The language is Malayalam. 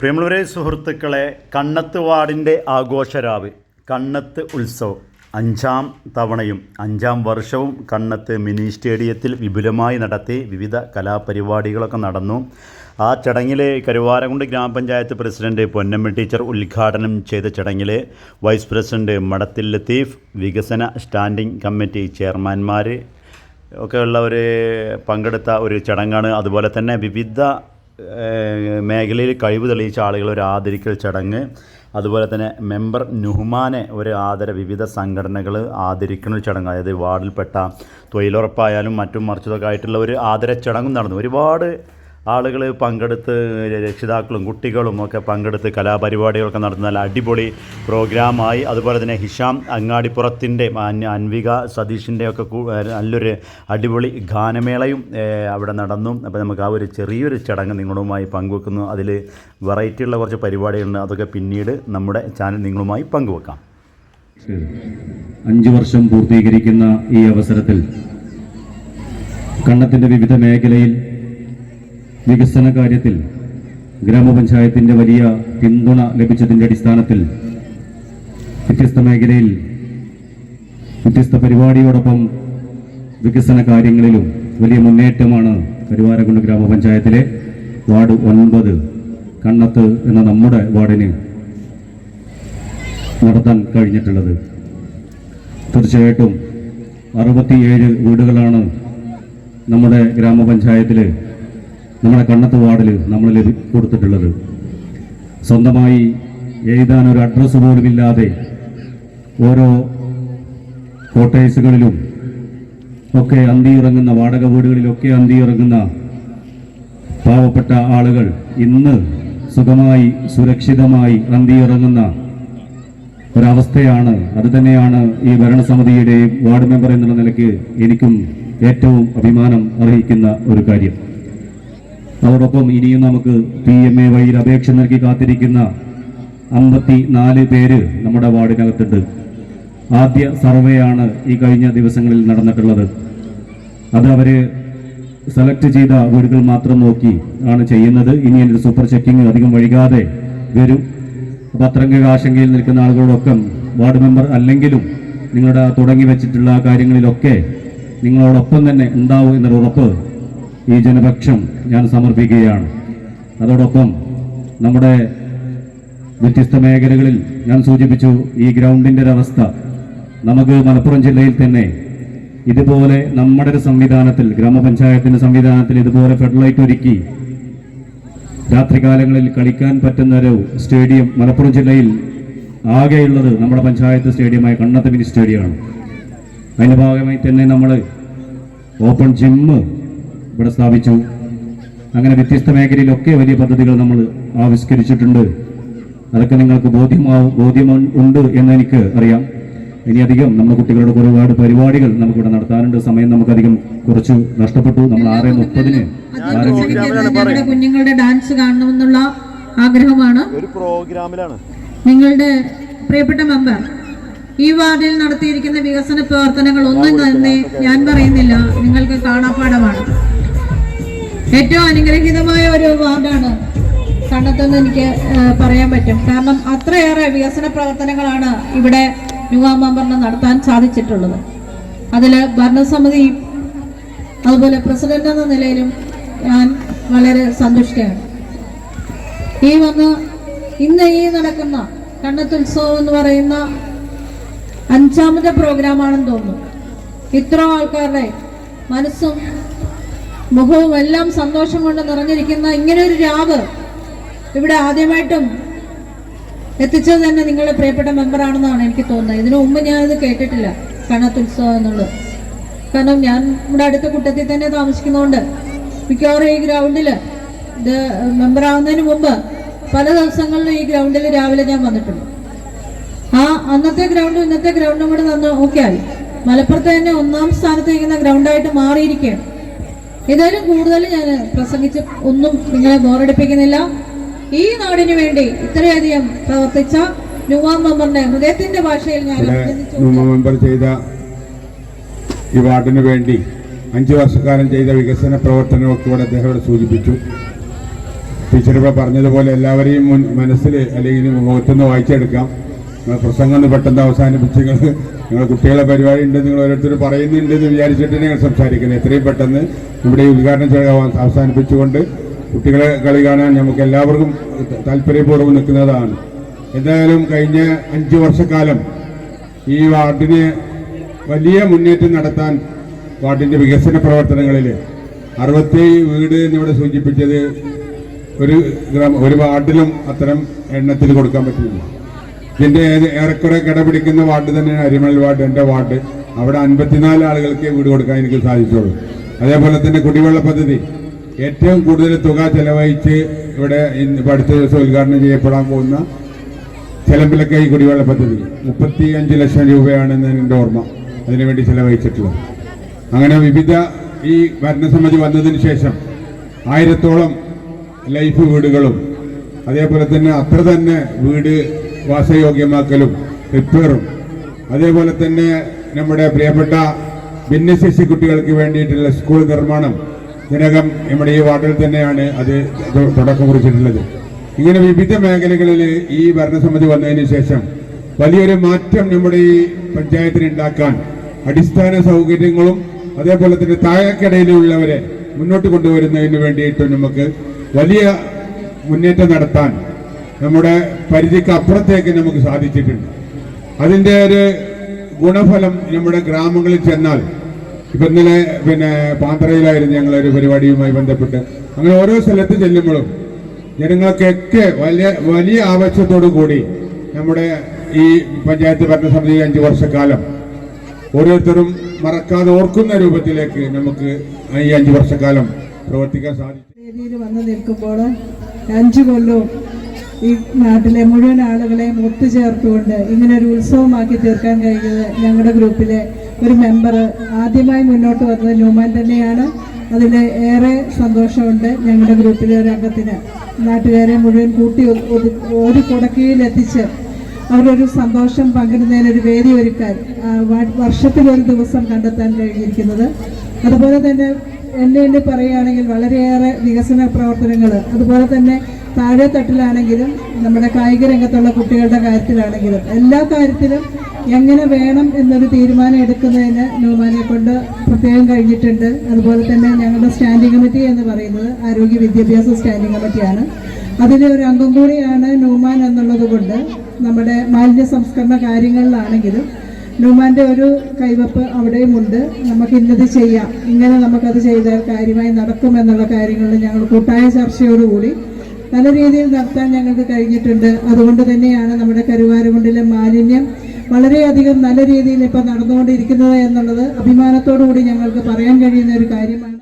പ്രിയമുള്ളവരെ സുഹൃത്തുക്കളെ കണ്ണത്ത് വാർഡിന്റെ ആഘോഷരാവ് കണ്ണത്ത് ഉത്സവം. അഞ്ചാം തവണയും അഞ്ചാം വർഷവും കണ്ണത്ത് മിനി സ്റ്റേഡിയത്തിൽ വിപുലമായി നടത്തി വിവിധ കലാപരിപാടികളൊക്കെ നടന്നു. ആ ചടങ്ങിൽ കരുവാരകുണ്ട് ഗ്രാമപഞ്ചായത്ത് പ്രസിഡന്റ് പൊന്നമ്മ ടീച്ചർ ഉദ്ഘാടനം ചെയ്ത ചടങ്ങിൽ വൈസ് പ്രസിഡന്റ് മടത്തിൽ ലത്തീഫ് വികസന സ്റ്റാൻഡിംഗ് കമ്മിറ്റി ചെയർമാൻമാർ ഒക്കെ ഉള്ളവർ പങ്കെടുത്ത ഒരു ചടങ്ങാണ്. അതുപോലെ തന്നെ വിവിധ മേഖലയിൽ കഴിവ് തെളിയിച്ച ആളുകൾ ഒരു ആദരിക്കൽ ചടങ്ങ്. അതുപോലെ തന്നെ മെമ്പർ നുഹ്മാനെ ഒരു ആദര വിവിധ സംഘടനകൾ ആദരിക്കുന്ന ചടങ്ങ്. അതായത് വാർഡിൽപ്പെട്ട തൊഴിലുറപ്പായാലും മറ്റും മറിച്ചതൊക്കെ ആയിട്ടുള്ള ഒരു ആദര ചടങ്ങും നടന്നു. ഒരുപാട് ആളുകൾ പങ്കെടുത്ത് രക്ഷിതാക്കളും കുട്ടികളും ഒക്കെ പങ്കെടുത്ത് കലാപരിപാടികളൊക്കെ നടത്തുന്ന നല്ല അടിപൊളി പ്രോഗ്രാമായി. അതുപോലെ തന്നെ ഹിഷാം അങ്ങാടിപ്പുറത്തിന്റെ അൻവിക സതീഷിന്റെ ഒക്കെ നല്ലൊരു അടിപൊളി ഗാനമേളയും അവിടെ നടന്നു. അപ്പോൾ നമുക്ക് ആ ഒരു ചെറിയൊരു ചടങ്ങ് നിങ്ങളുമായി പങ്കുവെക്കുന്നു. അതിൽ വെറൈറ്റി ഉള്ള കുറച്ച് പരിപാടികളുണ്ട്. അതൊക്കെ പിന്നീട് നമ്മുടെ ചാനൽ നിങ്ങളുമായി പങ്കുവെക്കാം. അഞ്ച് വർഷം പൂർത്തീകരിക്കുന്ന ഈ അവസരത്തിൽ കണ്ണത്തിന്റെ വിവിധ മേഖലയിൽ വികസന കാര്യത്തിൽ ഗ്രാമപഞ്ചായത്തിന്റെ വലിയ പിന്തുണ ലഭിച്ചതിന്റെ അടിസ്ഥാനത്തിൽ വ്യത്യസ്ത മേഖലയിൽ വ്യത്യസ്ത പരിപാടിയോടൊപ്പം വികസന കാര്യങ്ങളിലും വലിയ മുന്നേറ്റമാണ് കരുവാരക്കുണ്ട് ഗ്രാമപഞ്ചായത്തിലെ വാർഡ് ഒൻപത് കണ്ണത്ത് എന്ന നമ്മുടെ വാർഡിന് നടത്താൻ കഴിഞ്ഞിട്ടുള്ളത്. തീർച്ചയായിട്ടും അറുപത്തിയേഴ് വീടുകളാണ് നമ്മുടെ ഗ്രാമപഞ്ചായത്തിൽ നമ്മുടെ കണ്ണത്ത് വാർഡിൽ നമ്മൾ ലഭി കൊടുത്തിട്ടുള്ളത്. സ്വന്തമായി എഴുതാൻ ഒരു അഡ്രസ്സ് പോലുമില്ലാതെ ഓരോ കോട്ടേഴ്സുകളിലും ഒക്കെ അന്തിയിറങ്ങുന്ന വാടക വീടുകളിലൊക്കെ അന്തിയിറങ്ങുന്ന പാവപ്പെട്ട ആളുകൾ ഇന്ന് സുഖമായി സുരക്ഷിതമായി അന്തിയിറങ്ങുന്ന ഒരവസ്ഥയാണ്. അത് തന്നെയാണ് ഈ ഭരണസമിതിയുടെയും വാർഡ് മെമ്പർ എന്നുള്ള നിലയ്ക്ക് എനിക്കും ഏറ്റവും അഭിമാനം അർഹിക്കുന്ന ഒരു കാര്യം. അതോടൊപ്പം ഇനിയും നമുക്ക് പി എം എ വഴിയിൽ അപേക്ഷ നൽകി കാത്തിരിക്കുന്ന അമ്പത്തി നാല് പേര് നമ്മുടെ വാർഡിനകത്തുണ്ട്. ആദ്യ സർവേയാണ് ഈ കഴിഞ്ഞ ദിവസങ്ങളിൽ നടന്നിട്ടുള്ളത്. അത് അവർ സെലക്ട് ചെയ്ത വീടുകൾ മാത്രം നോക്കി ആണ് ചെയ്യുന്നത്. ഇനി എന്റെ സൂപ്പർ ചെക്കിങ് അധികം വൈകാതെ വരും. അപ്പൊ അത്രങ്ക ആശങ്കയിൽ നിൽക്കുന്ന ആളുകളോടൊക്കെ വാർഡ് മെമ്പർ അല്ലെങ്കിലും നിങ്ങളുടെ തുടങ്ങി വെച്ചിട്ടുള്ള കാര്യങ്ങളിലൊക്കെ നിങ്ങളോടൊപ്പം തന്നെ ഉണ്ടാവും എന്നൊരു ഉറപ്പ് ഈ ജനപക്ഷം ഞാൻ സമർപ്പിക്കുകയാണ്. അതോടൊപ്പം നമ്മുടെ വ്യത്യസ്ത മേഖലകളിൽ ഞാൻ സൂചിപ്പിച്ചു ഈ ഗ്രൗണ്ടിന്റെ ഒരവസ്ഥ നമുക്ക് മലപ്പുറം ജില്ലയിൽ തന്നെ ഇതുപോലെ നമ്മുടെ ഒരു സംവിധാനത്തിൽ ഗ്രാമപഞ്ചായത്തിന്റെ സംവിധാനത്തിൽ ഇതുപോലെ ഫെഡറലൈറ്റ് ഒരുക്കി രാത്രികാലങ്ങളിൽ കളിക്കാൻ പറ്റുന്ന ഒരു സ്റ്റേഡിയം മലപ്പുറം ജില്ലയിൽ ആകെയുള്ളത് നമ്മുടെ പഞ്ചായത്ത് സ്റ്റേഡിയമായ കണ്ണത്ത് മിനി സ്റ്റേഡിയമാണ്. അതിന്റെ ഭാഗമായി തന്നെ നമ്മൾ ഓപ്പൺ ജിമ്മ് ഇവിടെ സ്ഥാപിച്ചു. അങ്ങനെ വ്യത്യസ്ത മേഖലയിലൊക്കെ വലിയ പദ്ധതികൾ നമ്മൾ ആവിഷ്കരിച്ചിട്ടുണ്ട്. അതൊക്കെ നിങ്ങൾക്ക് ബോധ്യമാവും ബോധ്യം ഉണ്ട് എന്ന് എനിക്ക് അറിയാം. ഇനിയധികം നമ്മുടെ കുട്ടികളുടെ ഒരുപാട് പരിപാടികൾ നമുക്കിവിടെ നടത്താനുണ്ട്. സമയം നമുക്കധികം കുറച്ച് നഷ്ടപ്പെട്ടു. നമ്മൾ ആറ് മുപ്പതിന് കുഞ്ഞുങ്ങളുടെ ഡാൻസ് കാണണമെന്നുള്ള ആഗ്രഹമാണ്. ഒരു പ്രോഗ്രാമിലാണ്. നിങ്ങളുടെ പ്രിയപ്പെട്ട മെമ്പർ ഈ വാർഡിൽ നടത്തിയിരിക്കുന്ന വികസന പ്രവർത്തനങ്ങൾ ഒന്നും തന്നെ ഞാൻ പറയുന്നില്ല. നിങ്ങൾക്ക് കാണാപ്പാടമാണ് ഏറ്റവും അനുഗ്രഹീതമായ ഒരു വാർഡാണ് കണ്ടെത്തുന്ന എനിക്ക് പറയാൻ പറ്റും. കാരണം അത്രയേറെ വികസന പ്രവർത്തനങ്ങളാണ് ഇവിടെ യുവാമാമ്പറിന് നടത്താൻ സാധിച്ചിട്ടുള്ളത്. അതിൽ ഭരണസമിതി അതുപോലെ പ്രസിഡന്റ് എന്ന നിലയിലും ഞാൻ വളരെ സന്തുഷ്ടയാണ്. ഈ വന്ന് ഇന്ന് ഈ നടക്കുന്ന കണ്ണത്തുത്സവം എന്ന് പറയുന്ന അഞ്ചാമത്തെ പ്രോഗ്രാമാണെന്ന് തോന്നുന്നു. ഇത്ര ആൾക്കാരുടെ മനസ്സും മുഖവും എല്ലാം സന്തോഷം കൊണ്ട് നിറഞ്ഞിരിക്കുന്ന ഇങ്ങനെ ഒരു രാവ് ഇവിടെ ആദ്യമായിട്ടും എത്തിച്ചത് തന്നെ നിങ്ങളുടെ പ്രിയപ്പെട്ട മെമ്പറാണെന്നാണ് എനിക്ക് തോന്നുന്നത്. ഇതിനു മുമ്പ് ഞാനിത് കേട്ടിട്ടില്ല കണ്ണത്തുത്സവം എന്നുള്ളത്. കാരണം ഞാൻ ഇവിടെ അടുത്ത കൂട്ടത്തിൽ തന്നെ താമസിക്കുന്നതുകൊണ്ട് മിക്കവാറും ഈ ഗ്രൗണ്ടിൽ ഇത് മെമ്പറാവുന്നതിന് മുമ്പ് പല ദിവസങ്ങളിലും ഈ ഗ്രൗണ്ടിൽ രാവിലെ ഞാൻ വന്നിട്ടുണ്ട്. ആ അന്നത്തെ ഗ്രൗണ്ടും ഇന്നത്തെ ഗ്രൗണ്ടും കൂടെ തന്ന് നോക്കിയാൽ മലപ്പുറത്ത് തന്നെ ഒന്നാം സ്ഥാനത്ത് നിൽക്കുന്ന ഗ്രൗണ്ടായിട്ട് മാറിയിരിക്കുകയാണ്. ഏതായാലും കൂടുതൽ ഞാൻ പ്രസംഗിച്ച് ഒന്നും നിങ്ങളെ ബോറടിപ്പിക്കുന്നില്ല. ഈ നാടിനു വേണ്ടി ഇത്രയധികം പ്രവർത്തിച്ച മെമ്പറിന്റെ ഹൃദയത്തിന്റെ ഭാഷയിൽ ഞാൻ മെമ്പർ ചെയ്ത ഈ വാർഡിന് വേണ്ടി അഞ്ചു വർഷക്കാലം ചെയ്ത വികസന പ്രവർത്തനമൊക്കെ ഇവിടെ അദ്ദേഹം ഇവിടെ സൂചിപ്പിച്ചു. ടീച്ചർ പറഞ്ഞതുപോലെ എല്ലാവരെയും മുൻ മനസ്സിൽ അല്ലെങ്കിൽ മുഖത്തുനിന്ന് വായിച്ചെടുക്കാം. പ്രസംഗം പെട്ടെന്ന് അവസാനിപ്പിച്ച് നിങ്ങൾ കുട്ടികളെ പരിപാടി ഉണ്ട് നിങ്ങൾ ഓരോരുത്തർ പറയുന്നുണ്ട് എന്ന് വിചാരിച്ചിട്ട് ഞങ്ങൾ സംസാരിക്കുന്നത്. എത്രയും പെട്ടെന്ന് ഇവിടെ ഉദ്ഘാടന ചടങ്ങ് അവ- അവസാനിപ്പിച്ചുകൊണ്ട് കുട്ടികളെ കളി കാണാൻ നമുക്ക് എല്ലാവർക്കും താല്പര്യപൂർവം നിൽക്കുന്നതാണ്. എന്തായാലും കഴിഞ്ഞ അഞ്ച് വർഷക്കാലം ഈ വാർഡിന് വലിയ മുന്നേറ്റം നടത്താൻ വാർഡിന്റെ വികസന പ്രവർത്തനങ്ങളിൽ അറുപത്തേഴ് വീട് എന്നിവിടെ സൂചിപ്പിച്ചത് ഒരു ഗ്രാമ ഒരു വാർഡിലും അത്തരം എണ്ണത്തിൽ കൊടുക്കാൻ പറ്റില്ല. ഇതിന്റെ ഏറെക്കുറെ കിടപിടിക്കുന്ന വാർഡ് തന്നെയാണ് അരിമൽ വാർഡ് എന്റെ വാർഡ്. അവിടെ അൻപത്തിനാല് ആളുകൾക്ക് വീട് കൊടുക്കാൻ എനിക്ക് സാധിച്ചുള്ളൂ. അതേപോലെ തന്നെ കുടിവെള്ള പദ്ധതി. ഏറ്റവും കൂടുതൽ തുക ചെലവഴിച്ച് ഇവിടെ അടുത്ത ദിവസം ഉദ്ഘാടനം ചെയ്യപ്പെടാൻ പോകുന്ന ചെലമ്പിലക്കൈ കുടിവെള്ള പദ്ധതി. മുപ്പത്തി അഞ്ച് ലക്ഷം രൂപയാണെന്ന് എന്റെ ഓർമ്മ. അതിനുവേണ്ടി ചെലവഴിച്ചിട്ടുള്ളത്. അങ്ങനെ വിവിധ ഈ ഭരണസമിതി വന്നതിന് ശേഷം ആയിരത്തോളം ലൈഫ് വീടുകളും അതേപോലെ തന്നെ അത്ര തന്നെ വീട് വാസയോഗ്യമാക്കലും റിപ്പയറും അതേപോലെ തന്നെ നമ്മുടെ പ്രിയപ്പെട്ട ഭിന്നശേഷി കുട്ടികൾക്ക് വേണ്ടിയിട്ടുള്ള സ്കൂൾ നിർമ്മാണം ഇതിനകം നമ്മുടെ ഈ വാർഡിൽ തന്നെയാണ് അത് തുടക്കം കുറിച്ചിട്ടുള്ളത്. ഇങ്ങനെ വിവിധ മേഖലകളിൽ ഈ ഭരണസമിതി വന്നതിന് ശേഷം വലിയൊരു മാറ്റം നമ്മുടെ ഈ പഞ്ചായത്തിന് ഉണ്ടാക്കാൻ അടിസ്ഥാന സൗകര്യങ്ങളും അതേപോലെ തന്നെ താഴേക്കിടയിലുള്ളവരെ മുന്നോട്ട് കൊണ്ടുവരുന്നതിന് വേണ്ടിയിട്ട് നമുക്ക് വലിയ മുന്നേറ്റം നടത്താൻ നമ്മുടെ പരിധിക്ക് അപ്പുറത്തേക്ക് നമുക്ക് സാധിച്ചിട്ടുണ്ട്. അതിന്റെ ഒരു ഗുണഫലം നമ്മുടെ ഗ്രാമങ്ങളിൽ ചെന്നാൽ ഇപ്പൊ ഇന്നലെ പിന്നെ പാന്തറയിലായിരുന്നു ഞങ്ങളൊരു പരിപാടിയുമായി ബന്ധപ്പെട്ട്. അങ്ങനെ ഓരോ സ്ഥലത്ത് ചെല്ലുമ്പോഴും ജനങ്ങൾക്കൊക്കെ വലിയ വലിയ ആവശ്യത്തോടു കൂടി നമ്മുടെ ഈ പഞ്ചായത്ത് ഭരണസമിതി അഞ്ച് വർഷക്കാലം ഓരോരുത്തരും മറക്കാതെ ഓർക്കുന്ന രൂപത്തിലേക്ക് നമുക്ക് ഈ അഞ്ചു വർഷക്കാലം പ്രവർത്തിക്കാൻ സാധിക്കും വന്ന് നിൽക്കുമ്പോൾ അഞ്ചു കൊല്ലവും ഈ നാട്ടിലെ മുഴുവൻ ആളുകളെയും ഒത്തുചേർത്തുകൊണ്ട് ഇങ്ങനെ ഒരു ഉത്സവമാക്കി തീർക്കാൻ കഴിഞ്ഞത് ഞങ്ങളുടെ ഗ്രൂപ്പിലെ ഒരു മെമ്പർ ആദ്യമായി മുന്നോട്ട് വന്നത് ന്യൂമാൻ തന്നെയാണ്. അതിൽ ഏറെ സന്തോഷമുണ്ട് ഞങ്ങളുടെ ഗ്രൂപ്പിലെ ഒരു അംഗത്തിന്. നാട്ടുകാരെ മുഴുവൻ കൂട്ടി ഒരു കുടക്കീഴിലെത്തിച്ച് അവരൊരു സന്തോഷം പങ്കിടുന്നതിനൊരു വേദി ഒരുക്കാൻ വർഷത്തിലൊരു ദിവസം കണ്ടെത്താൻ കഴിഞ്ഞിരിക്കുന്നത്. അതുപോലെ തന്നെ എന്നെ എന്നെ പറയുകയാണെങ്കിൽ വളരെയേറെ വികസന പ്രവർത്തനങ്ങൾ അതുപോലെ തന്നെ താഴെത്തട്ടിലാണെങ്കിലും നമ്മുടെ കായിക രംഗത്തുള്ള കുട്ടികളുടെ കാര്യത്തിലാണെങ്കിലും എല്ലാ കാര്യത്തിലും എങ്ങനെ വേണം എന്നൊരു തീരുമാനം എടുക്കുന്നതിന് നോമാനെ കൊണ്ട് പ്രത്യേകം കഴിഞ്ഞിട്ടുണ്ട്. അതുപോലെ തന്നെ ഞങ്ങളുടെ സ്റ്റാൻഡിംഗ് കമ്മിറ്റി എന്ന് പറയുന്നത് ആരോഗ്യ വിദ്യാഭ്യാസ സ്റ്റാൻഡിംഗ് കമ്മിറ്റിയാണ്. അതിലെ ഒരു അംഗം കൂടിയാണ് നോമാൻ എന്നുള്ളത് കൊണ്ട് നമ്മുടെ മാലിന്യ സംസ്കരണ കാര്യങ്ങളിലാണെങ്കിലും ന്യൂമാന്റെ ഒരു കൈവപ്പ് അവിടെയുമുണ്ട് നമുക്ക് ഇന്നത് ചെയ്യാം. ഇങ്ങനെ നമുക്കത് ചെയ്താൽ കാര്യമായി നടക്കും നടക്കുമെന്നുള്ള കാര്യങ്ങളിൽ ഞങ്ങൾ കൂട്ടായ ചർച്ചയോടുകൂടി നല്ല രീതിയിൽ നടത്താൻ ഞങ്ങൾക്ക് കഴിഞ്ഞിട്ടുണ്ട്. അതുകൊണ്ട് തന്നെയാണ് നമ്മുടെ കരുവാരകുണ്ടിലെ മാലിന്യം വളരെയധികം നല്ല രീതിയിൽ ഇപ്പോൾ നടന്നുകൊണ്ടിരിക്കുന്നത് എന്നുള്ളത് അഭിമാനത്തോടു കൂടി ഞങ്ങൾക്ക് പറയാൻ കഴിയുന്ന ഒരു കാര്യമാണ്.